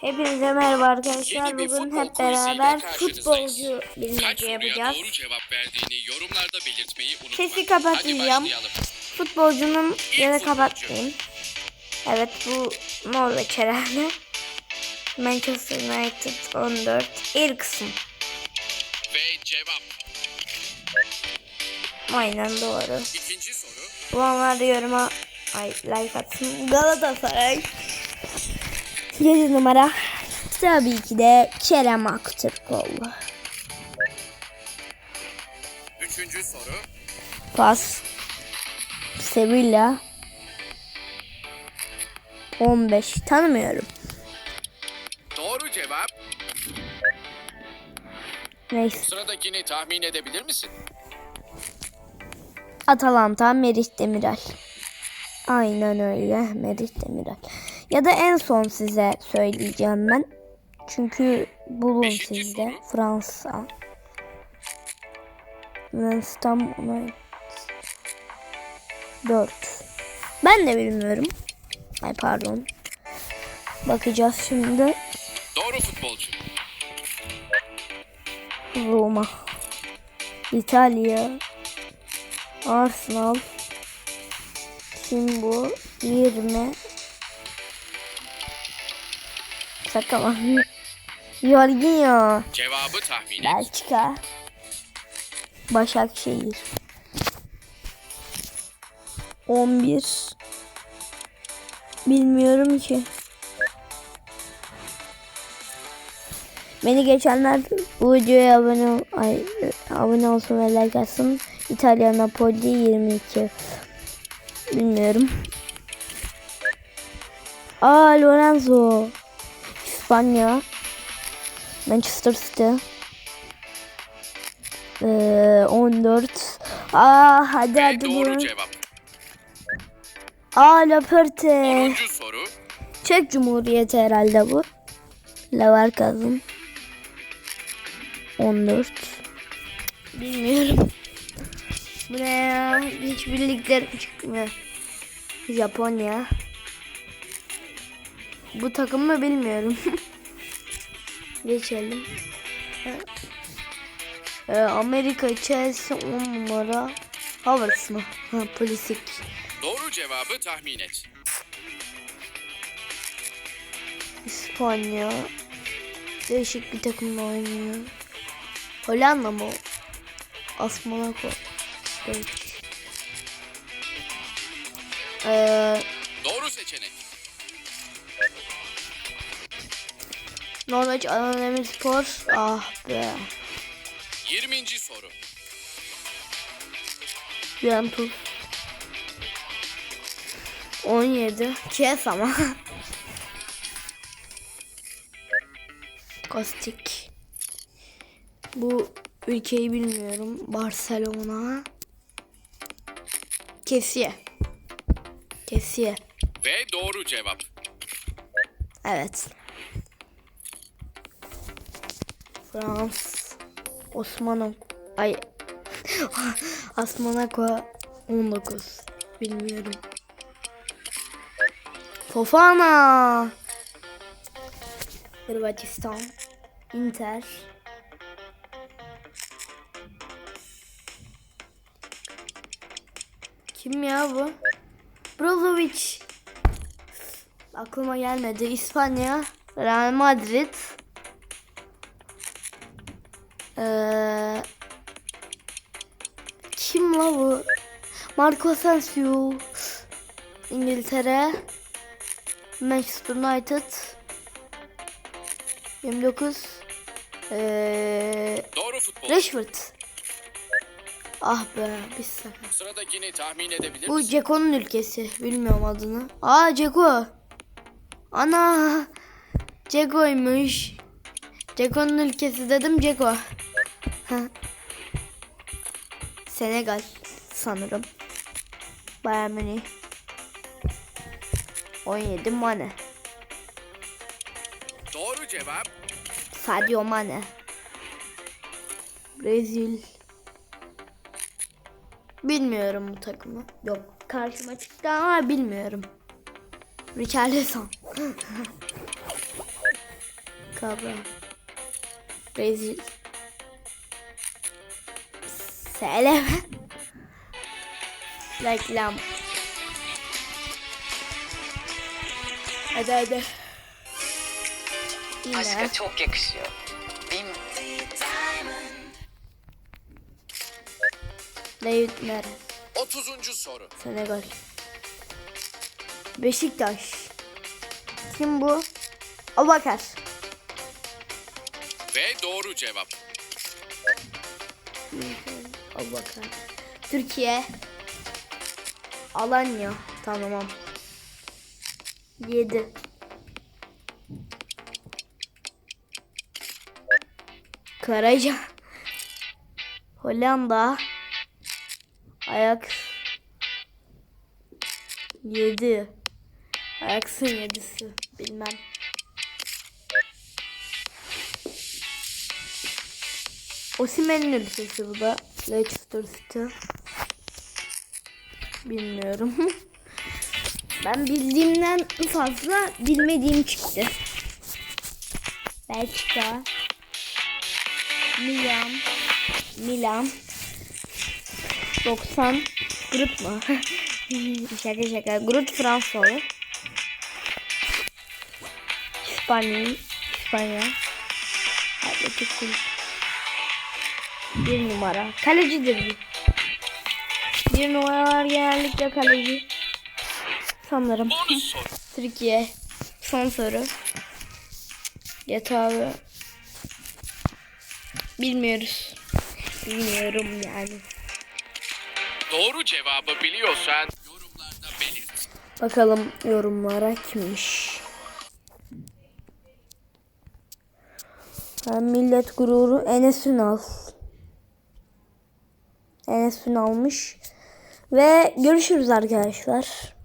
Hepinize merhaba arkadaşlar. Bugün hep beraber futbolcu bilmece yapacağız. doğru cevap verdiğini yorumlarda belirtmeyi unutma. Sesi başlayalım. Futbolcunun ya da kapatmayayım. Evet bu Norveç herhalde. Manchester United 14. Eriksen. Ve cevap. Aynen doğru. İkinci soru. Bulanlar da yoruma ay like atsın. Galatasaray. 7 numara. Tabii ki de Kerem Aktürkoğlu. Üçüncü soru. Pas. Sevilla. 15. Tanımıyorum. Doğru cevap. Neyse. Sıradakini tahmin edebilir misin? Atalanta Merih Demiral. Aynen öyle Merih Demiral. Ya da en son size söyleyeceğim ben. Çünkü bulun Beşinci sizde. soru. Fransa. Ham United. 4. Ben de bilmiyorum. Ay pardon. Bakacağız şimdi. Doğru futbolcu. Roma. İtalya. Arsenal. Kim bu? 20. Sakama. Jorginho. Cevabı tahmin et. Belçika. Başakşehir. 11. Bilmiyorum ki. Beni geçenler bu videoya abone ol, ay, abone olsun ve like atsın. İtalya Napoli 22. Bilmiyorum. Aa Lorenzo. İspanya. Manchester City. Ee, 14. Aa hadi Ve hadi doğru bu. cevap. Aa Laperte. Onuncu soru. Çek Cumhuriyeti herhalde bu. Leverkusen. 14. Bilmiyorum. Bu ne ya? Hiç birlikler çıkmıyor. Japonya. Bu takım mı bilmiyorum. Geçelim. Ee, Amerika Chelsea 10 numara. Havertz mı? Ha, Pulisic. Doğru cevabı tahmin et. İspanya. Değişik bir takımla oynuyor. Hollanda mı? o? AS Monaco. Evet. Ee, Doğru seçenek. Norveç Adana Demirspor. Ah be. 20. soru. Juventus. 17. Kes ama. Kostik. Bu ülkeyi bilmiyorum. Barcelona. Kesiye. Kesiye. Ve doğru cevap. Evet. Frans. Osmanlı. Ay. Osmanako 19. Bilmiyorum. Fofana. Hırvatistan. Inter. Kim ya bu? Brozovic. Aklıma gelmedi. İspanya. Real Madrid. Ee, kim la bu? Marco Asensio. İngiltere. Manchester United. 29. Ee, Doğru futbolcu. Rashford. Ah be bir sakın. Sıradakini tahmin edebilir Bu misin? Ceko'nun ülkesi. Bilmiyorum adını. Aa Ceko. Ana. Ceko'ymuş. Ceko'nun ülkesi dedim Ceko. Ha. Senegal sanırım. Bayern Münih. 17 Mane. Doğru cevap. Sadio Mane. Brezil. Bilmiyorum bu takımı. Yok karşıma çıktı ama bilmiyorum. Richarlison. Kabra. Rezil. Seleme. Reklam. Hadi hadi. Yine. Aşka çok yakışıyor. Değil mi? David Nere. 30. soru. Senegal. Beşiktaş. Kim bu? Abakar. Ve doğru cevap. Abakar. Türkiye. Alanya. Tamam. 7. Karaca. Hollanda. Ajax. 7. Ajax'ın 7'si. Bilmem. Osimhen'in ülkesi bu da. Leicester City. Bilmiyorum. ben bildiğimden fazla bilmediğim çıktı. Belçika. Milan. Milan. 90. Grup mu? şaka şaka. Grup Fransalı. İspanya. İspanya. Atletik Kulüp. Bir numara. Kalecidir. Bir numaralar genellikle kaleci. Sanırım. Türkiye. Son soru. Yatağı. Bilmiyoruz. Bilmiyorum yani. Doğru cevabı biliyorsan yorumlarda belirt. Bakalım yorumlara kimmiş. Millet gururu Enes Ünal. Enes Ünal'mış. Ve görüşürüz arkadaşlar.